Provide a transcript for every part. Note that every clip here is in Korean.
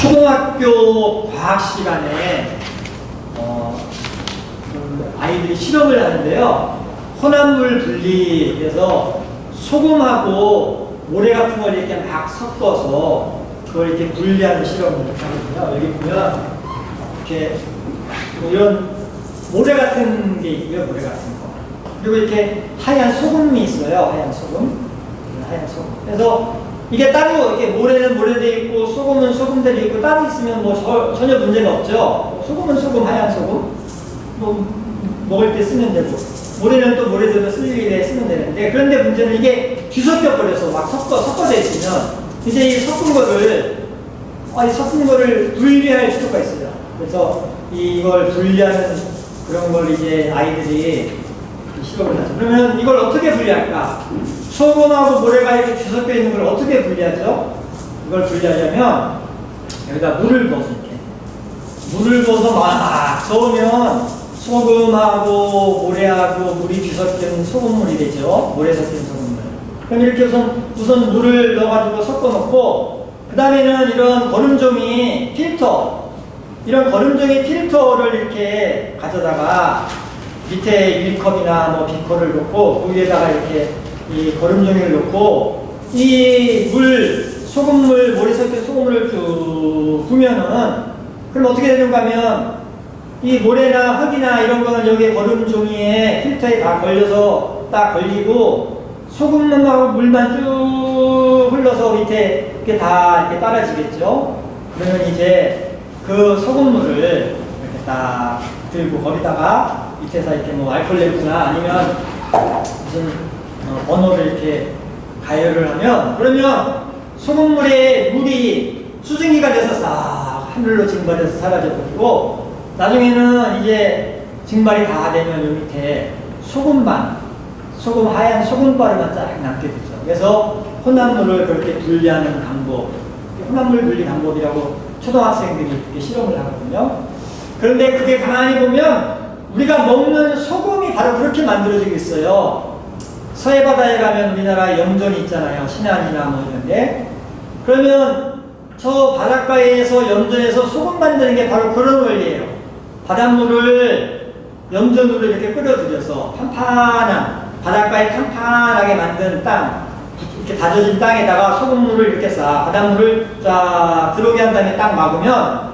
초등학교 과학 시간에 어, 그 아이들이 실험을 하는데요. 혼합물 분리해서 소금하고 모래 같은 걸 이렇게 막 섞어서 그걸 이렇게 분리하는 실험을 하거든요. 여기 보면 이렇게 뭐 이런 모래 같은 게 있고요. 모래 같은 거. 그리고 이렇게 하얀 소금이 있어요. 하얀 소금. 하얀 소금. 그래서 이게 따로 이렇게 모래는 모래돼 있고 소금은 소금대로 있고 따로 있으면 뭐 저- 전혀 문제가 없죠. 소금은 소금, 하얀 소금. 뭐 먹을 때 쓰면 되고 모래는 또 모래대로 쓸 일에 쓰면 되는데 그런데 문제는 이게 뒤섞여 버려서 막 섞어 섞어져 있으면 이제 이 섞은 거를 아니 섞은 거를 분리할 필요가 있어요. 그래서 이걸 분리하는 그런 걸 이제 아이들이 실험을 하죠. 그러면 이걸 어떻게 분리할까? 소금하고 모래가 이렇게 뒤섞여 있는 걸 어떻게 분리하죠? 이걸 분리하려면 여기다 물을 넣어서 이렇게 물을 부어서 막 저으면 소금하고 모래하고 물이 뒤섞인 소금물이 되죠. 모래 섞인 소금물. 그럼 이렇게 우선, 우선 물을 넣어가지고 섞어 놓고, 그 다음에는 이런 거름종이 필터, 이런 거름종이 필터를 이렇게 가져다가 밑에 1컵이나 뭐 비커를 놓고, 그 위에다가 이렇게 이 거름종이를 놓고, 이 물, 소금물, 모래 섞인 소금물을 쭉 부면은, 그럼 어떻게 되는가 하면, 이 모래나 흙이나 이런 거는 여기에 거름 종이에 필터에 다 걸려서 딱 걸리고 소금하고 물만 쭉 흘러서 밑에 이렇게 다 이렇게 떨어지겠죠. 그러면 이제 그 소금물을 이렇게 딱 들고 거기다가 밑에서 이렇게 뭐 알콜레프나 아니면 무슨 어, 번호를 이렇게 가열을 하면 그러면 소금물에 물이 수증기가 돼서 싹 하늘로 증발해서 사라져 버리고 나중에는 이제 증발이 다 되면 요 밑에 소금만, 소금 하얀 소금바르만 쫙 남게 되죠. 그래서 혼합물을 그렇게 분리하는 방법, 혼합물 분리 방법이라고 초등학생들이 이렇게 실험을 하거든요. 그런데 그게 가만히 보면 우리가 먹는 소금이 바로 그렇게 만들어지고 있어요. 서해바다에 가면 우리나라 염전이 있잖아요. 신안이나 뭐 이런데. 그러면 저 바닷가에서 염전에서 소금 만드는 게 바로 그런 원리예요. 바닷물을 염전으로 이렇게 끓여들여서 판판한 바닷가에 판판하게 만든 땅 이렇게 다져진 땅에다가 소금물을 이렇게 쌓아 바닷물을 쫙 들어오게 한 다음에 딱 막으면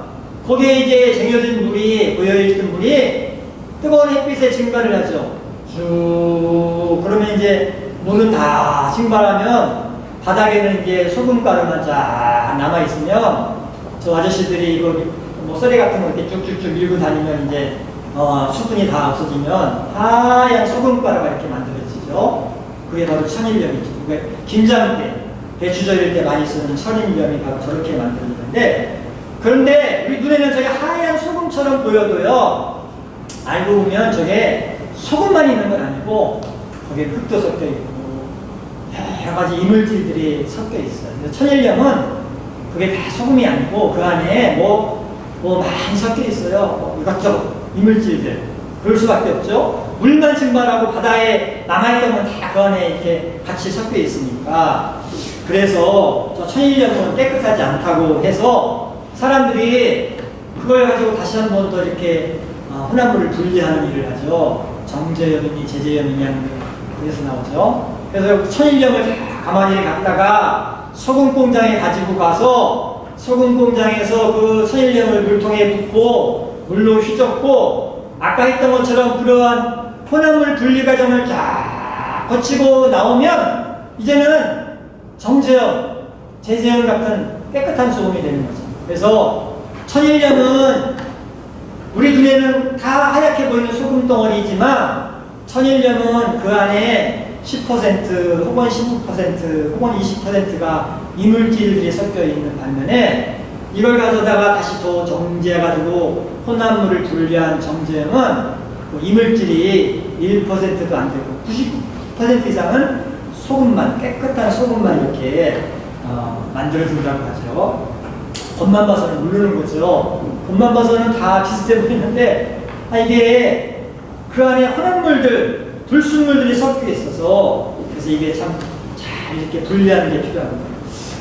거기에 이제 쟁여진 물이 고여있던 물이 뜨거운 햇빛에 증발을 하죠. 쭉 그러면 이제 물은 다 증발하면 바닥에는 이제 소금 가루만 쫙 남아 있으면 저 아저씨들이 이거 뭐 썰이 같은 거 이렇게 쭉쭉쭉 밀고 다니면 이제 어, 수분이 다 없어지면 하얀 소금 가루가 이렇게 만들어지죠. 그게 바로 천일염이죠. 그게 김장 때, 배추 절일 때 많이 쓰는 천일염이 바로 저렇게 만들어지는데 그런데 우리 눈에는 저게 하얀 소금처럼 보여도요. 알고 보면 저게 소금만 있는 건 아니고 거기에 흙도 섞여 있고 여러 가지 이물질들이 섞여 있어요. 천일염은 그게 다 소금이 아니고 그 안에 뭐, 뭐 많이 섞여 있어요. 뭐 이것저것 이물질들. 그럴 수밖에 없죠. 물만 증발하고 바다에 남아있던 건 다 그 안에 이렇게 같이 섞여 있으니까. 그래서 저 천일염은 깨끗하지 않다고 해서 사람들이 그걸 가지고 다시 한 번 더 이렇게 어, 혼합물을 분리하는 일을 하죠. 정제염이니 제제염이냐 그래서 나오죠. 그래서 천일염을 다 가만히 갖다가 소금 공장에 가지고 가서 소금 공장에서 그 천일염을 물통에 붓고 물로 휘젓고 아까 했던 것처럼 그러한 혼합물 분리 과정을 쫙 거치고 나오면 이제는 정제염, 제제염 같은 깨끗한 소금이 되는 거죠. 그래서 천일염은 우리 눈에는 다 하얗게 보이는 소금 덩어리지만 천일염은 그 안에 10% 혹은 15% 혹은 20%가 이물질들이 섞여 있는 반면에 이걸 가져다가 다시 더 정제해가지고 혼합물을 분리한 정제염은 그 이물질이 1%도 안 되고 90% 이상은 소금만 깨끗한 소금만 이렇게 어, 만들어준다고 하죠. 겉만 봐서는 모르는 거죠. 겉만 봐서는 다 비슷해 보이는데 아, 이게 그 안에 혼합물들, 불순물들이 섞여 있어서 그래서 이게 참 잘 이렇게 분리하는 게 필요합니다.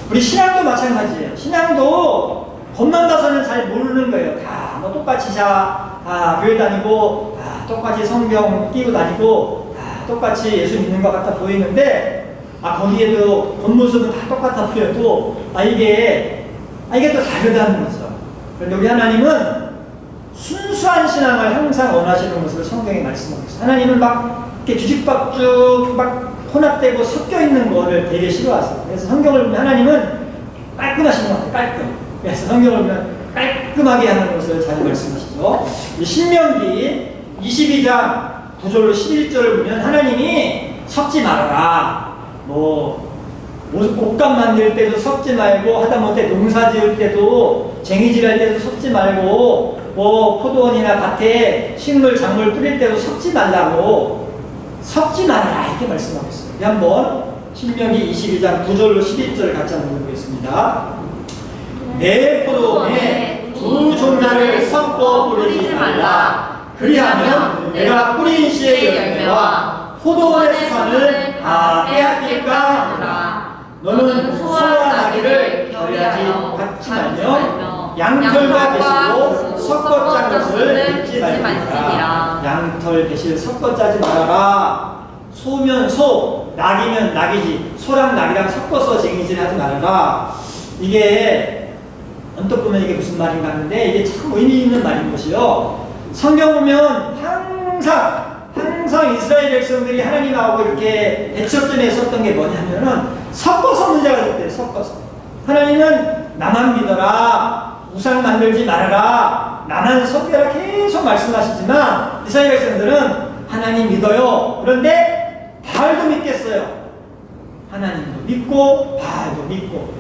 우리 신앙도 마찬가지예요. 신앙도 겉만 봐서는 잘 모르는 거예요. 다 뭐 똑같이 자, 다 교회 다니고, 다 똑같이 성경 끼고 다니고, 다 똑같이 예수 믿는 것 같아 보이는데, 아 거기에도 겉모습은 다 똑같아 보여도, 아 이게 아 이게 또 다르다는 거죠. 그런데 우리 하나님은 순수한 신앙을 항상 원하시는 것을 성경에 말씀하고 있어요. 하나님은 막 이렇게 뒤죽박죽 막 혼합되고 섞여 있는 거를 되게 싫어하세요. 그래서 성경을 보면 하나님은 깔끔하신 것 같아요. 깔끔. 그래서 성경을 보면 깔끔하게 하는 것을 잘 말씀하시죠. 이 신명기 22장 9절로 11절을 보면 하나님이 섞지 말아라. 뭐 옷- 옷감 만들 때도 섞지 말고 하다못해 농사 지을 때도 쟁이질할 때도 섞지 말고 뭐 포도원이나 밭에 식물 작물 뿌릴 때도 섞지 말라고 섞지 말아라 이렇게 말씀하고 있어요. 한번 신명기 22장 9절로 11절 같이 한번 읽어보겠습니다. 내 포도원에 두 종자를 섞어 뿌리지 말라. 그리하면 내가 뿌린 씨의 열매와 포도원의 수산을 다 빼앗길까 하노라. 너는 소와 나귀를 받지 말며 양털과 배실로 섞어 짠 것을 믿지 말지니라. 양털 배실 섞어 짜지 말아라. 소면 소, 낙이면 낙이지. 소랑 낙이랑 섞어서 쟁이질 하지 말아라. 이게 언뜻 보면 이게 무슨 말인가 하는데 이게 참 의미 있는 말인 것이요. 성경 보면 항상 항상 이스라엘 백성들이 하나님하고 이렇게 대척점에 있었던 게 뭐냐면은 섞어서 문제가 됐대요. 섞어서. 하나님은 나만 믿어라. 우상 만들지 말아라. 나만 섬겨라. 계속 말씀하시지만 이스라엘 백성들은 하나님 믿어요. 그런데 바알도 믿겠어요. 하나님도 믿고 바알도 믿고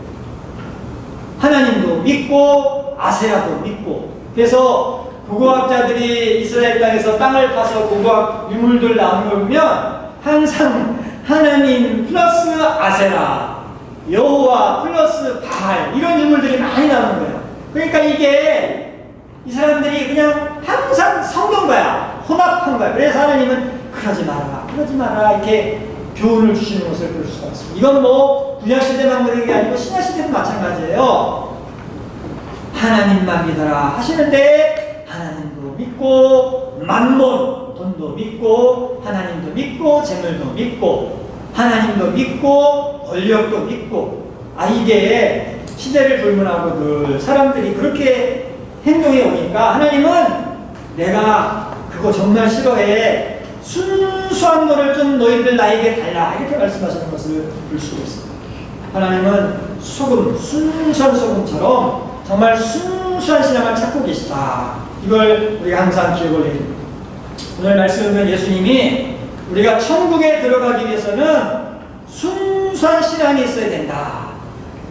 하나님도 믿고 아세라도 믿고 그래서 고고학자들이 이스라엘 땅에서 땅을 파서 고고학 유물들 나오는 걸 보면 항상 하나님 플러스 아세라 여호와 플러스 바알 이런 유물들이 많이 나오는 거예요. 그러니까 이게 이 사람들이 그냥 항상 성경 거야 혼합한 거야. 그래서 하나님은 그러지 말아라 그러지 말아라 이렇게 교훈을 주시는 것을 볼 수가 있습니다. 이건 뭐 구약 시대만 그런 게 아니고 신약 시대도 마찬가지예요. 하나님만 믿어라 하시는데 하나님도 믿고 만몬 돈도 믿고 하나님도 믿고 재물도 믿고 하나님도 믿고 권력도 믿고 아 이게 시대를 불문하고 늘 사람들이 그렇게 행동해 오니까 하나님은 내가 그거 정말 싫어해 순수한 거를 좀 너희들 나에게 달라 이렇게 말씀하시는 것을 볼 수가 있습니다. 하나님은 소금, 순수한 소금처럼 정말 순수한 신앙을 찾고 계시다. 이걸 우리가 항상 기억을 해야 됩니다. 오늘 보면 예수님이 우리가 천국에 들어가기 위해서는 순수한 신앙이 있어야 된다.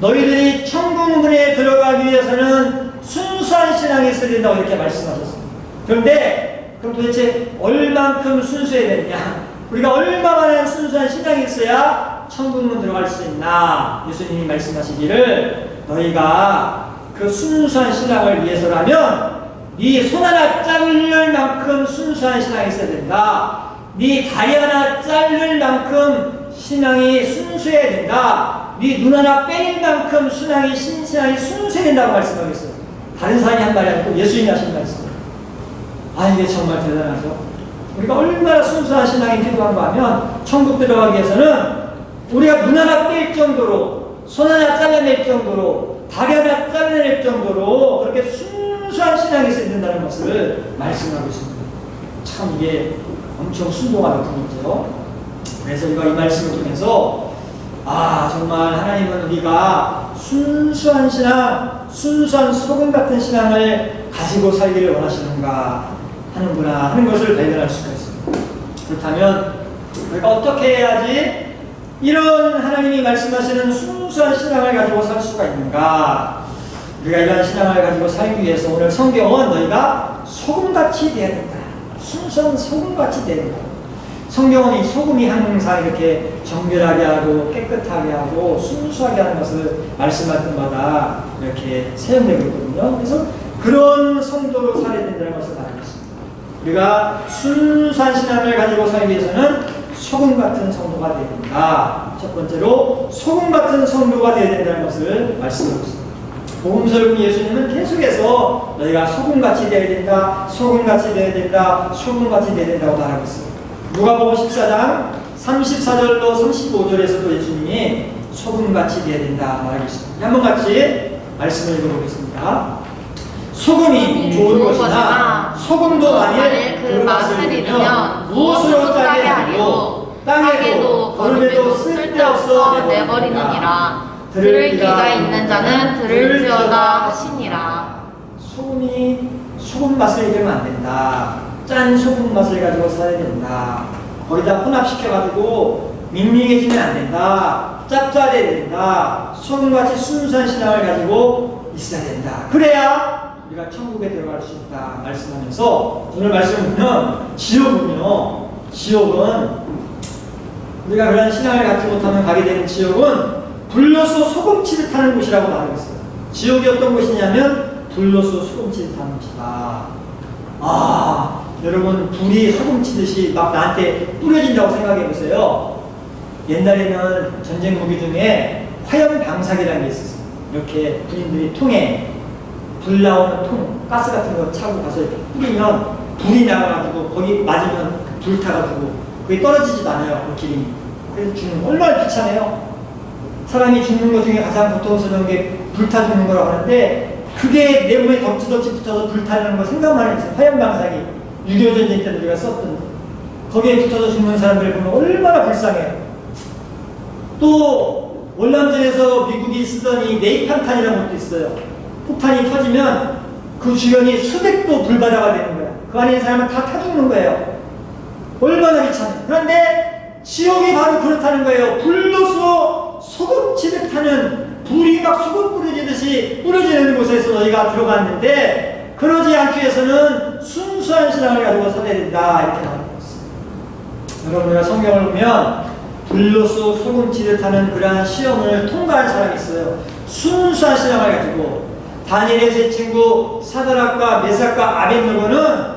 너희들이 천국 문에 들어가기 위해서는 순수한 신앙이 있어야 된다고 이렇게 말씀하셨습니다. 그런데 그럼 도대체 얼만큼 순수해야 되느냐? 우리가 얼마나 순수한 신앙이 있어야 천국문 들어갈 수 있나? 예수님이 말씀하시기를 너희가 그 순수한 신앙을 위해서라면 네 손 하나 자를 만큼 순수한 신앙이 있어야 된다. 네 다리 하나 자를 만큼 신앙이 순수해야 된다. 네 눈 하나 빼릴 만큼 신앙이 신신앙이 순수해야 된다고 말씀하겠어요. 다른 사람이 한 말이 아니고 예수님이 하신 말씀. 아 이게 정말 대단하죠. 우리가 얼마나 순수한 신앙이 필요한가 하면 천국 들어가기 위해서는 우리가 눈 하나 뺄 정도로 손 하나 잘라낼 정도로 다리 하나 잘라낼 정도로 그렇게 순수한 신앙이 있어야 된다는 것을 말씀하고 있습니다. 참 이게 엄청 순종하는 분이죠. 그래서 우리가 이 말씀을 통해서 아 정말 하나님은 우리가 순수한 신앙, 순수한 소금 같은 신앙을 가지고 살기를 원하시는가 하는구나 하는 것을 발견할 수가 있습니다. 그렇다면 우리가 어떻게 해야지 이런 하나님이 말씀하시는 순수한 신앙을 가지고 살 수가 있는가? 우리가 이러한 신앙을 가지고 살기 위해서 오늘 성경은 너희가 소금같이 되어야 된다. 순수한 소금같이 되어야 된다. 성경은 이 소금이 항상 이렇게 정결하게 하고 깨끗하게 하고 순수하게 하는 것을 말씀할 때마다 이렇게 사용되고 있거든요. 그래서 그런 성도로 살아야 된다는 것을 알고 있습니다. 우리가 순수한 신앙을 가지고 살기 위해서는 소금 같은 성도가 되어야 된다. 첫 번째로 소금 같은 성도가 되어야 된다는 것을 말씀하고 있습니다. 복음서를 예수님은 계속해서 너희가 소금같이 되어야 된다, 소금같이 되어야 된다, 소금같이 되어야 된다고 말하고 있어요. 누가복음 14장 34절로 35절에서도 예수님이 소금같이 되어야 된다 말하고 있습니다. 한번 같이 말씀을 읽어보겠습니다. 소금이 좋은 좋은 것이나 소금도 만일 그그 맛을 잃으면 무엇으로 짜게 하리요 땅에도 거름에도 쓸데없어 내버리느니라 들을 귀가 있는 자는 들을지어다 하시니라 소금이 소금 맛을 잃으면 안 된다. 짠 소금 맛을 가지고 살아야 된다. 거기다 혼합시켜가지고 밍밍해지면 안 된다. 짭짤해야 된다. 소금같이 순수한 신앙을 가지고 있어야 된다. 그래야 우리가 천국에 들어갈 수 있다. 말씀하면서 오늘 말씀을 보면 지옥은요. 지옥은 우리가 그런 신앙을 갖지 못하면 가게 되는 지옥은 불로서 소금치듯 하는 곳이라고 말하고 있어요. 지옥이 어떤 곳이냐면 불로서 소금치듯 하는 곳이다. 아, 여러분 불이 소금치듯이 막 나한테 뿌려진다고 생각해 보세요. 옛날에는 전쟁 무기 중에 화염 방사기라는 게 있었어요. 이렇게 군인들이 통에 불 나오는 통, 가스 같은 거 차고 가서 이렇게 뿌리면 불이 나가지고 거기 맞으면 불 타가지고 그게 떨어지지도 않아요. 그 기름이. 그래서 죽는 거 얼마나 귀찮아요. 사람이 죽는 것 중에 가장 고통스러운 게 불타 죽는 거라고 하는데 그게 내 몸에 덕지덕지 붙어서 불타는 거 생각만 해보세요. 화염 방사기 6.25 전쟁 때 우리가 썼던 거기에 붙어서 죽는 사람들 보면 얼마나 불쌍해요. 또 월남전에서 미국이 쓰던 이 네이판탄이라는 것도 있어요. 폭탄이 터지면 그 주변이 수백 도 불바다가 되는 거야. 그 안에 있는 사람은 다 타 죽는 거예요. 얼마나 귀찮아요. 그런데 지옥이 바로 그렇다는 거예요. 불로서 소금치듯 하는 불이 막 소금 뿌려지듯이 뿌려지는 곳에서 너희가 들어갔는데 그러지 않기 위해서는 순수한 신앙을 가지고 살아야 된다. 이렇게 말하고 있어요. 여러분 우리가 성경을 보면 불로서 소금치듯 하는 그러한 시험을 통과한 사람이 있어요. 순수한 신앙을 가지고 다니엘의 세 친구 사드락과 메삭과 아벤느고는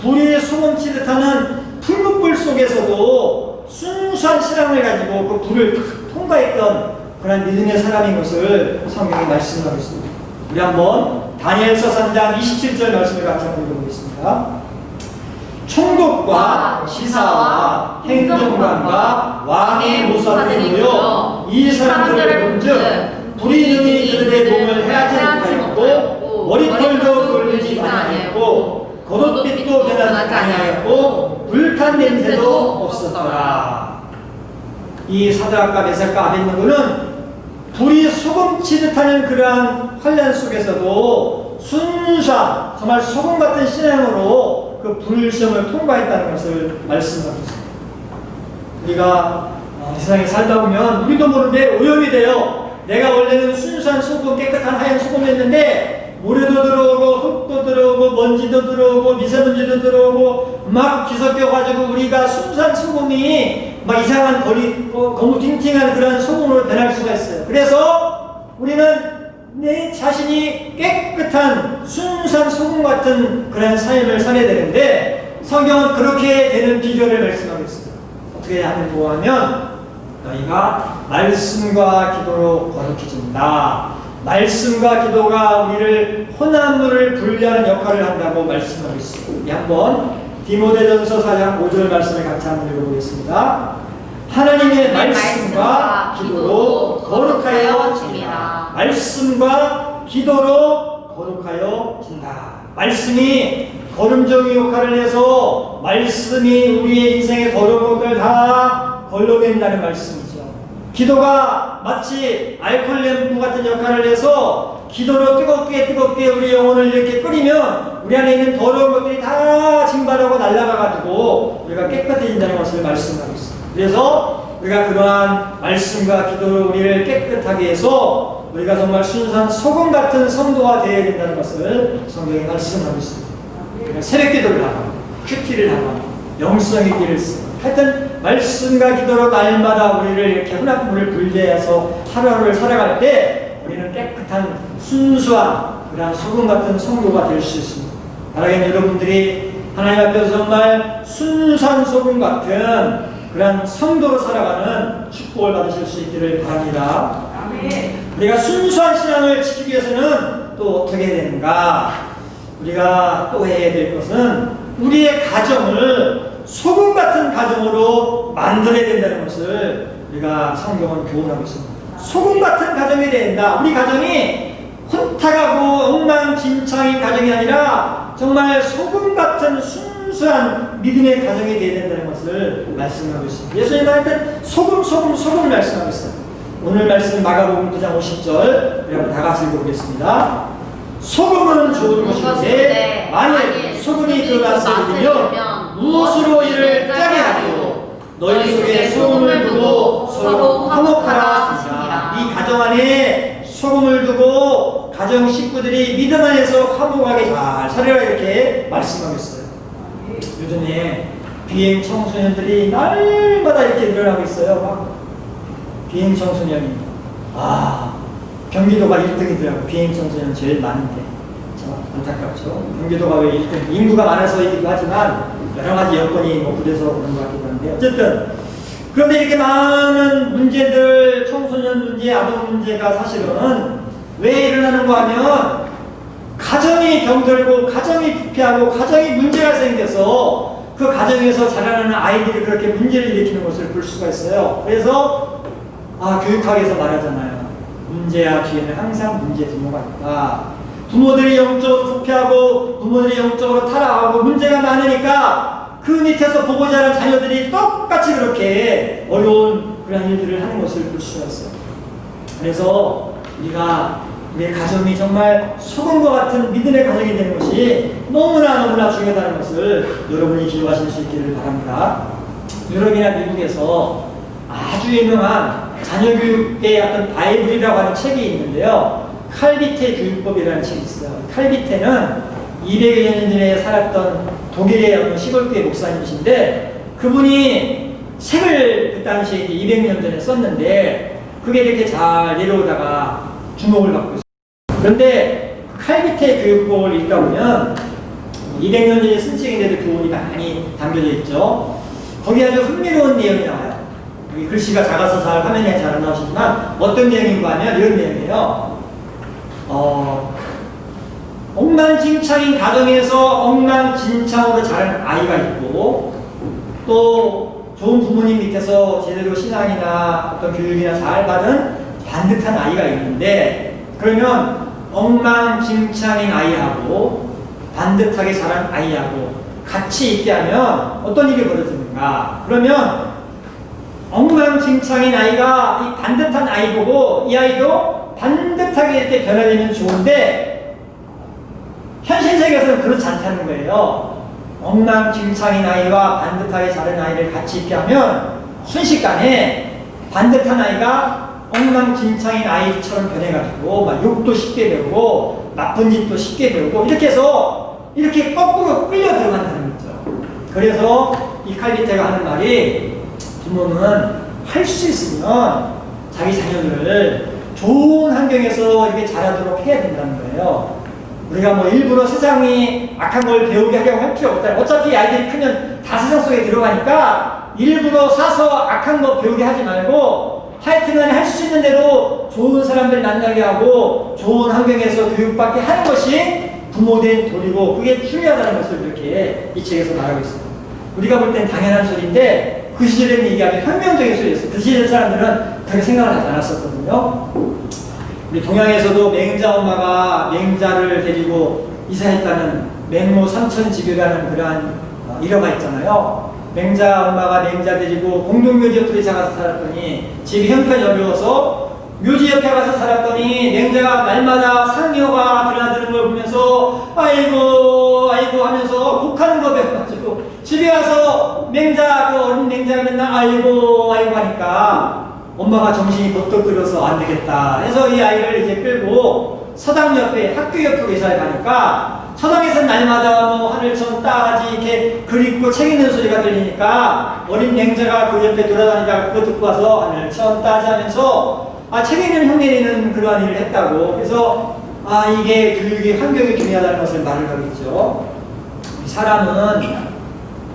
불이 소금치듯 하는 풀무불 속에서도 순수한 신앙을 가지고 그 불을 통과했던 그런 믿음의 사람인 것을 성경이 말씀하고 있습니다. 우리 한번 다니엘서 3장 27절 말씀을 같이 한번 읽어보겠습니다. 총독과 시사와 행정관과 왕의 모사들이 모여 이 사람들을 본즉 능히 그들의 몸을 해하지 못하였고 머리털도 돌리지 아니하였고 겉옷빛도 변하지 아니하였고 불탄 냄새도 없었더라. 이 사드락과 메삭과 아벤느고는 소금치듯 하는 그러한 환란 속에서도 순수한 정말 소금 같은 신앙으로 그 불시험을 통과했다는 것을 말씀하고 있습니다. 우리가 어, 이 세상에 살다 보면 우리도 모르는데 오염이 돼요. 내가 원래는 순수한 소금, 깨끗한 하얀 소금이었는데 모래도 들어오고 흙도 들어오고 먼지도 들어오고 미세먼지도 들어오고 막 뒤섞여가지고 우리가 순수한 소금이 막 이상한 거리 어, 너무 팅팅한 그런 소금으로 변할 수가 있어요. 그래서 우리는 내 자신이 깨끗한 순수한 소금 같은 그런 삶을 살아야 되는데 성경은 그렇게 되는 비결을 말씀하고 있습니다. 어떻게 하는 거하면 너희가 말씀과 기도로 거룩해진다. 말씀과 기도가 우리를 혼합물을 분리하는 역할을 한다고 말씀하고 있습니다. 우리 한번 디모데전서 4장 5절 말씀을 같이 한번 읽어보겠습니다. 하나님의 말씀과 기도로 거룩하여 진다. 말씀과 기도로 거룩하여 진다. 말씀이 거름종의 역할을 해서 말씀이 우리의 인생의 더러운 것을 다 걸러낸다는 말씀이죠. 기도가 마치 알콜 램프 같은 역할을 해서 기도로 뜨겁게 뜨겁게 우리 영혼을 이렇게 끓이면 우리 안에 있는 더러운 것들이 다 증발하고 날아가가지고 우리가 깨끗해진다는 것을 말씀하고 있습니다. 그래서 우리가 그러한 말씀과 기도로 우리를 깨끗하게 해서 우리가 정말 순수한 소금 같은 성도가 되어야 된다는 것을 성경에 말씀하고 있습니다. 우리가 새벽 기도를 하고 큐티를 하고 영성의 길을 쓰고 하여튼 말씀과 기도로 날마다 우리를 이렇게 혼합물을 분리해서 하루하루를 살아갈 때 우리는 깨끗한 순수한 그러한 소금 같은 성도가 될 수 있습니다. 바라기는 여러분들이 하나님 앞에서 정말 순수한 소금 같은 그러한 성도로 살아가는 축복을 받으실 수 있기를 바랍니다. 우리가 순수한 신앙을 지키기 위해서는 또 어떻게 해야 되는가? 우리가 또 해야 될 것은 우리의 가정을 소금 같은 가정으로 만들어야 된다는 것을 우리가 성경은 교훈하고 있습니다. 소금 같은 가정이 된다. 우리 가정이 혼탁하고 엉망진창인 가정이 아니라 정말 소금 같은 순 수한 믿음의 가정이 되어야 된다는 것을 말씀하고 있습니다. 예수님 할때 소금, 소금, 소금을 말씀하고 있어요. 오늘 말씀 마가복음 9장 50절 여러분 다 같이 읽어보겠습니다. 소금은 좋은 것인데 만일 소금이 그 맛을 잃으면 무엇으로 이를 짜게 하리요 너희 속에 소금을 두고 서로 화목하라 이 가정 안에 소금을 두고 가정 식구들이 믿음 안에서 화목하게 잘 살아라 이렇게 말씀하고 있어요 요즘에 비행 청소년들이 날마다 이렇게 늘어나고 있어요. 막 비행 청소년이. 아 경기도가 1등이더라고 비행 청소년 제일 많은데. 참 안타깝죠. 경기도가 왜 1등? 인구가 많아서이기도 하지만 여러 가지 여건이 뭐 그래서 그런 것 같기도 한데. 어쨌든 그런데 이렇게 많은 문제들 청소년 문제 아동 문제가 사실은 왜 일어나는가 하면 가정이 병들고 가정이 부패하고 가정이 문제가 생겨서 그 가정에서 자라나는 아이들이 그렇게 문제를 일으키는 것을 볼 수가 있어요 그래서 아, 교육학에서 말하잖아요. 문제야 뒤에는 항상 문제 부모가 있다. 부모들이 영적으로 부패하고 부모들이 영적으로 타락하고 문제가 많으니까 그 밑에서 보고 자란 자녀들이 똑같이 그렇게 어려운 그런 일들을 하는 것을 볼 수가 있어요. 그래서 우리가 우리의 가정이 정말 소금과 같은 믿음의 가정이 되는 것이 너무나 너무나 중요하다는 것을 여러분이 기억하실 수 있기를 바랍니다. 유럽이나 미국에서 아주 유명한 자녀 교육의 어떤 바이블이라고 하는 책이 있는데요. 칼비테 교육법이라는 책이 있어요. 칼비테는 200여 년 전에 살았던 독일의 어느 시골교회 목사님이신데 그분이 책을 그 당시에 이제 200년 전에 썼는데 그게 이렇게 잘 내려오다가 주목을 받고 있어요. 그런데 칼비테 교육법을 읽다 보면 200년 전에 쓴 책인데도 교훈이 많이 담겨져 있죠. 거기 아주 흥미로운 내용이 나와요. 여기 글씨가 작아서 잘 화면에 잘 안 나오시지만 어떤 내용인가 하면 이런 내용이에요. 어, 엉망진창인 가정에서 엉망진창으로 자란 아이가 있고 또 좋은 부모님 밑에서 제대로 신앙이나 어떤 교육이나 잘 받은 반듯한 아이가 있는데 그러면 엉망진창인 아이하고 반듯하게 자란 아이하고 같이 있게 하면 어떤 일이 벌어지는가? 그러면 엉망진창인 아이가 이 반듯한 아이 보고 이 아이도 반듯하게 이렇게 변화되면 좋은데 현실 세계에서는 그렇지 않다는 거예요. 엉망진창인 아이와 반듯하게 자른 아이를 같이 있게 하면 순식간에 반듯한 아이가 엉망진창인 아이처럼 변해가지고 막 욕도 쉽게 배우고 나쁜 짓도 쉽게 배우고 이렇게 해서 이렇게 거꾸로 끌려 들어간다는 거죠. 그래서 이 칼비테가 하는 말이 부모는 할 수 있으면 자기 자녀들을 좋은 환경에서 이렇게 자라도록 해야 된다는 거예요. 우리가 뭐 일부러 세상이 악한 걸 배우게 하려고 할 필요 없다. 어차피 아이들이 크면 다 세상 속에 들어가니까 일부러 사서 악한 거 배우게 하지 말고 하여튼간 할수 있는 대로 좋은 사람들 만나게 하고 좋은 환경에서 교육받게 하는 것이 부모된 도리고 그게 중요하다는 것을 이렇게 이 책에서 말하고 있습니다. 우리가 볼 땐 당연한 소리인데 그 시절에는 이게 아주 혁명적인 소리였어요. 그 시절 사람들은 그렇게 생각을 하지 않았었거든요. 우리 동양에서도 맹자 엄마가 맹자를 데리고 이사했다는 맹모 삼천집이라는 그러한 어, 일화가 있잖아요. 맹자 엄마가 맹자 데리고 공동묘지 옆에 가서 살았더니 집이 형편이 어려워서 묘지 옆에 가서 살았더니 맹자가 날마다 상여가 드나드는 걸 보면서 아이고 아이고 하면서 곡하는 거 배워가지고 집에 와서 맹자 그 어린 맹자가 맨날 아이고 아이고 하니까 엄마가 정신이 번쩍 들어서 안 되겠다 해서 이 아이를 이제 끌고 서당 옆에 학교 옆으로 이사를 가니까 서당에서 날마다 뭐 하늘천 따지 이렇게 그리고 책 읽는 소리가 들리니까 어린 맹자가 그 옆에 돌아다니다가 그거 듣고 와서 하늘천 따지 하면서 아, 책 읽는 흉내내는 그러한 일을 했다고 그래서 아 이게 교육의 환경이 중요하다는 것을 말을 하고 있죠 사람은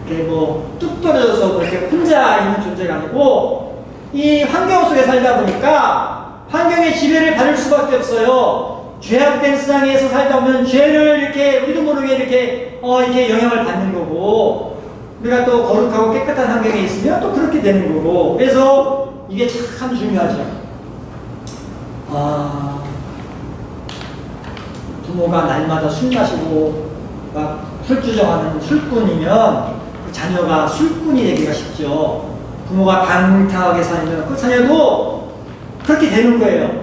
이렇게 뭐뚝 떨어져서 그렇게 혼자 있는 존재가 아니고 이 환경 속에 살다 보니까 환경의 지배를 받을 수밖에 없어요. 죄악된 세상에서 살다 보면 죄를 이렇게 우리도 모르게 이렇게 어 이렇게 영향을 받는 거고 우리가 또 거룩하고 깨끗한 환경에 있으면 또 그렇게 되는 거고 그래서 이게 참 중요하죠. 아 부모가 날마다 술 마시고 막 술주정하는 술꾼이면 그 자녀가 술꾼이 되기가 쉽죠. 부모가 방탕하게 살면 그 자녀도 그렇게 되는 거예요.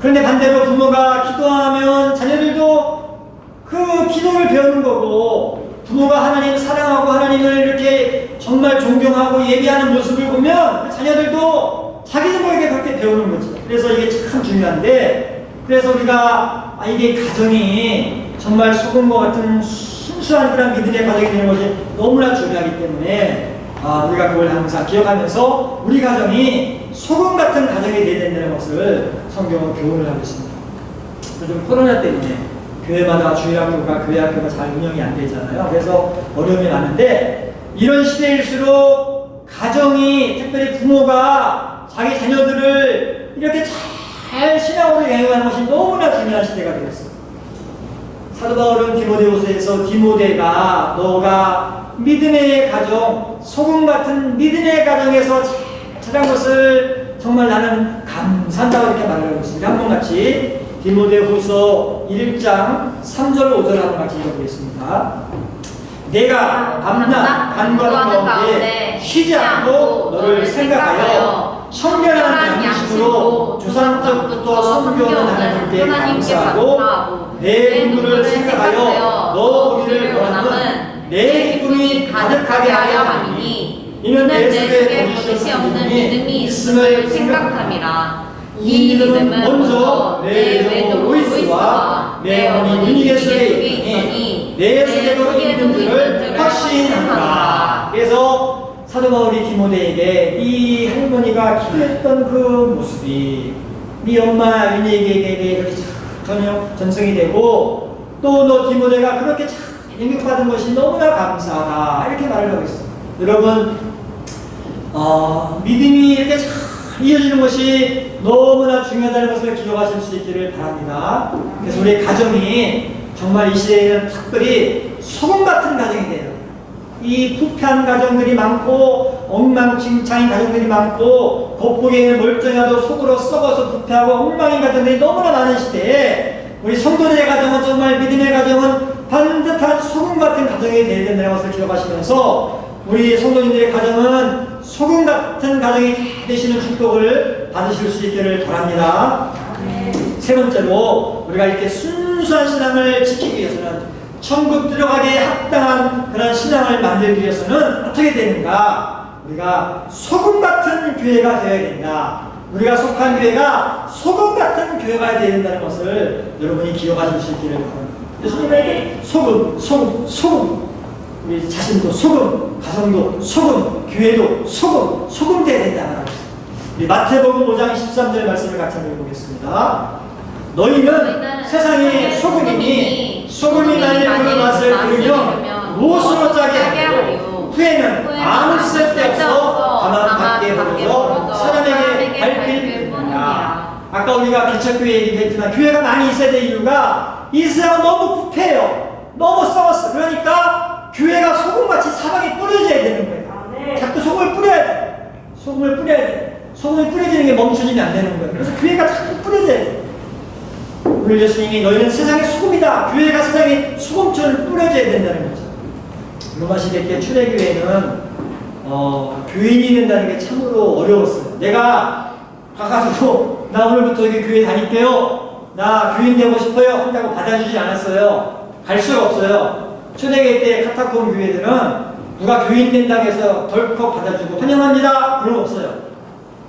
그런데 반대로 부모가 기도하면 자녀들도 그 기도를 배우는 거고 부모가 하나님을 사랑하고 하나님을 이렇게 정말 존경하고 예배하는 모습을 보면 그 자녀들도 자기도 모르게 그렇게 배우는 거죠. 그래서 이게 참 중요한데 그래서 우리가 아 이게 가정이 정말 소금과 같은 순수한 그런 믿음의 가정이 되는 것이 너무나 중요하기 때문에 아, 우리가 그걸 항상 기억하면서 우리 가정이 소금 같은 가정이 되어야 된다는 것을 성경은 교훈을 하고 있습니다. 요즘 코로나 때문에 교회마다 주일학교가 교회 학교가 잘 운영이 안 되잖아요. 그래서 어려움이 많은데 이런 시대일수록 가정이 특별히 부모가 자기 자녀들을 이렇게 잘 신앙으로 양육하는 것이 너무나 중요한 시대가 되었어요. 사도 바울은 디모데후서에서 디모데가 너가 믿음의 가정, 소금 같은 믿음의 가정에서 잘 자란 것을 정말 나는 감사한다고 이렇게 말을 하고 있습니다. 한번 같이 디모데후서 1장 3절 5절 한번 같이 읽어보겠습니다. 내가 밤낮 간과하는 가운데 쉬지 않고 너를 생각하여 청결한 양심으로 조상적부터 섬겨오는 하나님께 감사하고 내 분들을 생각하여 너 보기를 원하는 내 기쁨이 가득하게 하여 함이니 이는 내 속에 거짓이 없는 믿음이 있음을 생각함이라 이 믿음은 먼저 내 외조 로이스와 내 어머니 유니게 속에 있더니 내 속에도 있는 줄을 확신한다. 그래서 사도 바울이 디모데에게 이 할머니가 기도했던 그 모습이 네 엄마 유니에게 그렇게 전혀 전승이 되고 또 너 디모데가 그렇게 잘 영육받은 것이 너무나 감사하다. 이렇게 말을 하고 있어. 여러분 어, 믿음이 이렇게 잘 이어지는 것이 너무나 중요하다는 것을 기억하실 수 있기를 바랍니다. 그래서 우리 가정이 정말 이 시대에는 특별히 소금 같은 가정이 돼요. 이 부패한 가정들이 많고 엉망진창인 가정들이 많고 겉보기에는 멀쩡하도 속으로 썩어서 부패하고 엉망인 가정들이 너무나 많은 시대에 우리 성도들의 가정은 정말 믿음의 가정은 반듯한 소금 같은 가정이 되어야 된다는 것을 기억하시면서 우리 성도님들의 가정은 소금 같은 가정이 되시는 축복을 받으실 수 있기를 바랍니다. 세 번째로 우리가 이렇게 순수한 신앙을 지키기 위해서는 천국 들어가기에 합당한 그런 신앙을 만들기 위해서는 어떻게 되는가? 우리가 소금 같은 교회가 되어야 된다. 우리가 속한 교회가 소금 같은 교회가 되어야 된다는 것을 여러분이 기억하실 수 있기를 바랍니다. 예수님에게 소금, 소금, 소금. 우리 자신도 소금, 가정도 소금, 교회도 소금, 소금 되어야 된다. 우리 마태복음 5장 13절 말씀을 같이 한번 읽어보겠습니다. 너희는 세상의 소금이니 소금이 만일 그 맛을 들으면 무엇으로 짜게 하고 후에는 아무 쓸데없어 다만 밖에 버려져 사람에게 밟힐 뿐이라 아까 우리가 개척교회 얘기했지만 교회가 많이 있어야 될 이유가 이 세상은 너무 부패해요. 너무 썩었어. 그러니까 교회가 소금같이 사방에 뿌려져야 되는 거예요 자꾸 소금을 뿌려야 돼 소금을 뿌려야 돼 소금이 뿌려지는 게 멈춰지면 안 되는 거예요 그래서 교회가 자꾸 뿌려져야 돼 오늘 예수님이 너희는 세상의 소금이다. 교회가 세상에 소금처럼 뿌려져야 된다는 거죠. 로마 시대 때 초대교회는 어, 교인이 된다는 게 참으로 어려웠어요. 내가 가가지고 나 오늘부터 여기 교회 다닐게요. 나 교인 되고 싶어요. 한다고 받아주지 않았어요. 갈 수가 없어요. 초대교회 때 카타콤 교회들은 누가 교인 된다고 해서 덜컥 받아주고 환영합니다. 그런 거 없어요.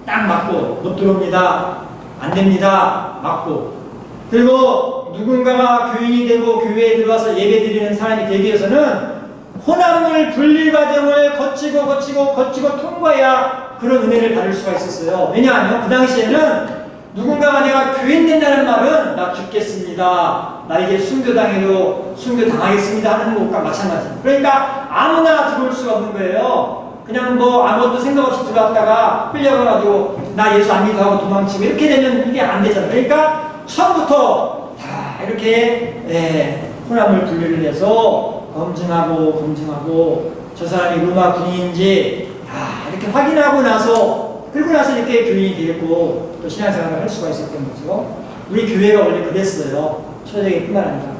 딱 맞고 못 들어옵니다. 안 됩니다. 맞고 그리고 누군가가 교인이 되고 교회에 들어와서 예배 드리는 사람이 되기 위해서는 혼합물 분리 과정을 거치고 거치고 거치고 통과해야 그런 은혜를 받을 수가 있었어요. 왜냐하면 그 당시에는 누군가가 내가 교인 된다는 말은 나 죽겠습니다. 나에게 순교당해도 순교당하겠습니다 하는 것과 마찬가지예요. 그러니까 아무나 들어올 수가 없는 거예요. 그냥 뭐 아무것도 생각 없이 들어왔다가 끌려가가지고 나 예수 안 믿어 하고 도망치고 이렇게 되면 이게 안 되잖아요. 그러니까 처음부터 다 이렇게 예, 호남을 분리를 해서 검증하고 검증하고 저 사람이 로마 군인인지 다 이렇게 확인하고 나서 그리고 나서 이렇게 교인이 되고 또 신앙생활을 할 수가 있었던 거죠. 우리 교회가 원래 그랬어요. 초대교회뿐만 아니라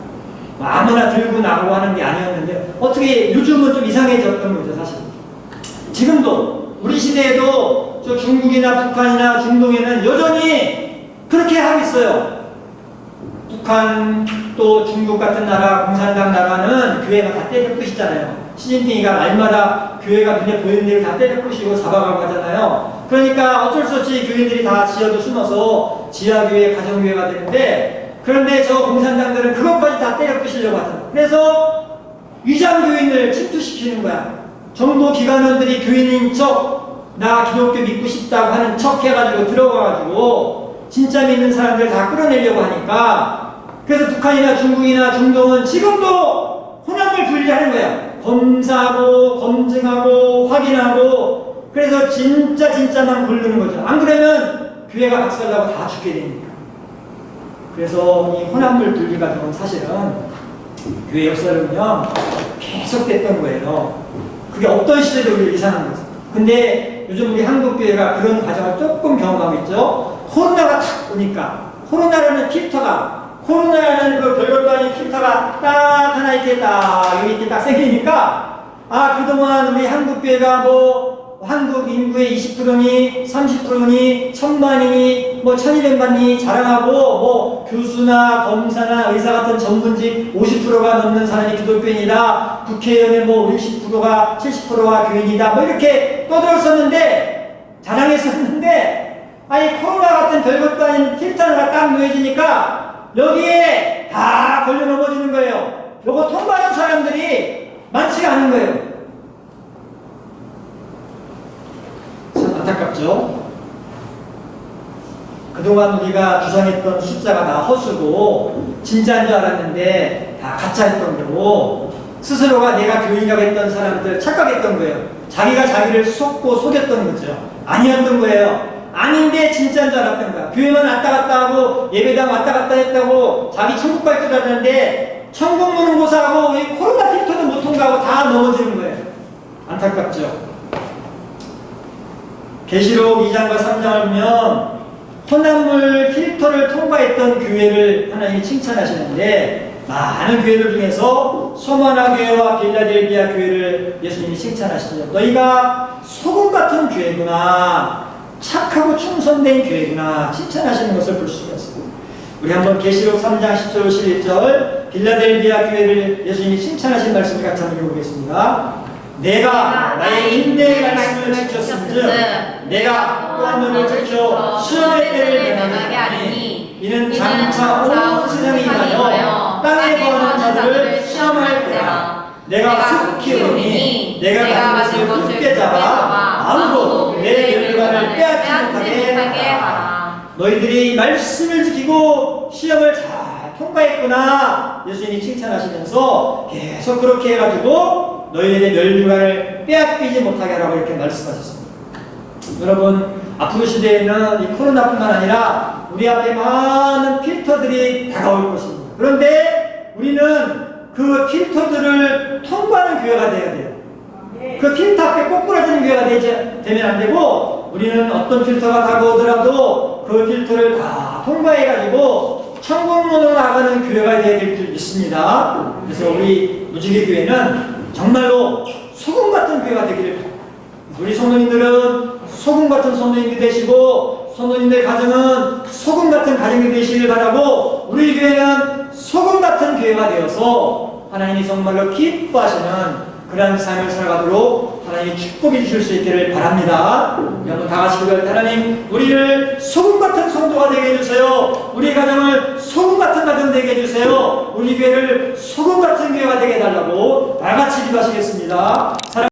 뭐 아무나 들고 나가고 하는 게 아니었는데 어떻게 요즘은 좀 이상해졌던 거죠 사실. 지금도 우리 시대에도 저 중국이나 북한이나 중동에는 여전히 그렇게 하고 있어요. 북한 또 중국 같은 나라 공산당 나라는 교회가 다 때려 부시잖아요. 시진핑이가 날마다 교회가 눈에 보이는 데를 다 때려 부시고 잡아가고 하잖아요. 그러니까 어쩔 수 없이 교인들이 다 지하도 숨어서 지하교회, 가정교회가 되는데 그런데 저 공산당들은 그것까지 다 때려 부시려고 하잖아요. 그래서 위장 교인을 침투시키는 거야. 정부 기관원들이 교인인 척, 나 기독교 믿고 싶다고 하는 척 해가지고 들어가가지고 진짜 믿는 사람들 다 끌어내려고 하니까 그래서 북한이나 중국이나 중동은 지금도 혼합을 분리하는 거야. 검사하고 검증하고 확인하고 그래서 진짜 진짜만 고르는 거죠. 안 그러면 교회가 박살나고 다 죽게 되니까. 그래서 이 혼합물 분리 같은 건 사실은 교회 역사를 보면 계속됐던 거예요. 그게 어떤 시대도 우리 이상한 거죠. 근데 요즘 우리 한국 교회가 그런 과정을 조금 경험하고 있죠. 코로나가 탁 오니까 코로나라는 필터가 코로나라는 그 별것도 아닌 필터가 딱 하나 이렇게 딱 여기 이렇게 딱 생기니까 아 그동안 우리 한국 교회가 뭐 한국 인구의 20%니 30%니 천만이니 뭐 천이백만이 자랑하고 뭐 교수나 검사나 의사 같은 전문직 50%가 넘는 사람이 기독교인이다. 국회의원의 뭐 60%가 70%가 교인이다. 뭐 이렇게 떠들었었는데 자랑했었는데 아니 코로나 같은 별것도 아닌 필터 하나가 딱 놓여지니까 여기에 다 걸려 넘어지는 거예요. 요거 통과하는 사람들이 많지가 않은 거예요 참 안타깝죠. 그동안 우리가 주장했던 숫자가 다 허수고 진짜인 줄 알았는데 다 가짜였던 거고 스스로가 내가 교인이라고 했던 사람들 착각했던 거예요. 자기가 자기를 속고 속였던 거죠. 아니었던 거예요. 아닌데 진짜인 줄 알았던 거야. 교회만 왔다 갔다 하고 예배당 왔다 갔다 했다고 자기 천국 갈 줄 알았는데 천국 모는고사하고 이 코로나 필터도 못 통과하고 다 넘어지는 거예요. 안타깝죠. 계시록 2장과 3장을 보면 혼합물 필터를 통과했던 교회를 하나님이 칭찬하시는데 많은 교회들 중에서 소마나 교회와 빌라델비아 교회를 예수님이 칭찬하시죠. 너희가 소금 같은 교회구나. 착하고 충성된 교회구나. 칭찬하시는 것을 볼 수가 있습니다. 우리 한번 계시록 3장 10절 11절 빌라델비아 교회를 예수님이 칭찬하신 말씀을 같이 한번 읽어보겠습니다. 내가 나의 인내의 말씀을 지켰은즉 내가 또한 너를 지켜 시험의 때를 면하게 하니 이는 장차 온 세상이 임하여 땅에 거하는 자들을 시험할 때라. 내가 속히 오니 내가 가진 것을 굳게 잡아 아무도 내 열반을 빼앗지 못하게 하라. 너희들이 말씀을 지키고 시험을 잘 통과했구나. 예수님이 칭찬하시면서 계속 그렇게 해가지고 너희들의 멸류관을 빼앗기지 못하게 하라고 이렇게 말씀하셨습니다. 여러분 앞으로 시대에는 이 코로나뿐만 아니라 우리 앞에 많은 필터들이 다가올 것입니다. 그런데 우리는 그 필터들을 통과하는 교회가 되어야 돼요. 그 필터 앞에 꼬꾸라지는 교회가 되지, 되면 안 되고 우리는 어떤 필터가 다가오더라도 그 필터를 다 통과해가지고 천국문으로 나가는 교회가 되어야 될 줄 믿습니다. 그래서 우리 무지개 교회는 정말로 소금 같은 교회가 되기를. 우리 성도님들은 소금 같은 성도님이 되시고 성도님들 가정은 소금 같은 가정이 되시길 바라고 우리 교회는 소금 같은 교회가 되어서 하나님이 정말로 기뻐하시는 그러한 삶을 살아가도록 하나님이 축복해 주실 수 있기를 바랍니다. 한번 다 같이 기도할 때 하나님 우리를 소금 같은 성도가 되게 해주세요. 우리 가정을 소금 같은 가정 되게 해주세요. 우리 교회를 소금 같은 교회가 되게 해달라고 다 같이 기도하시겠습니다.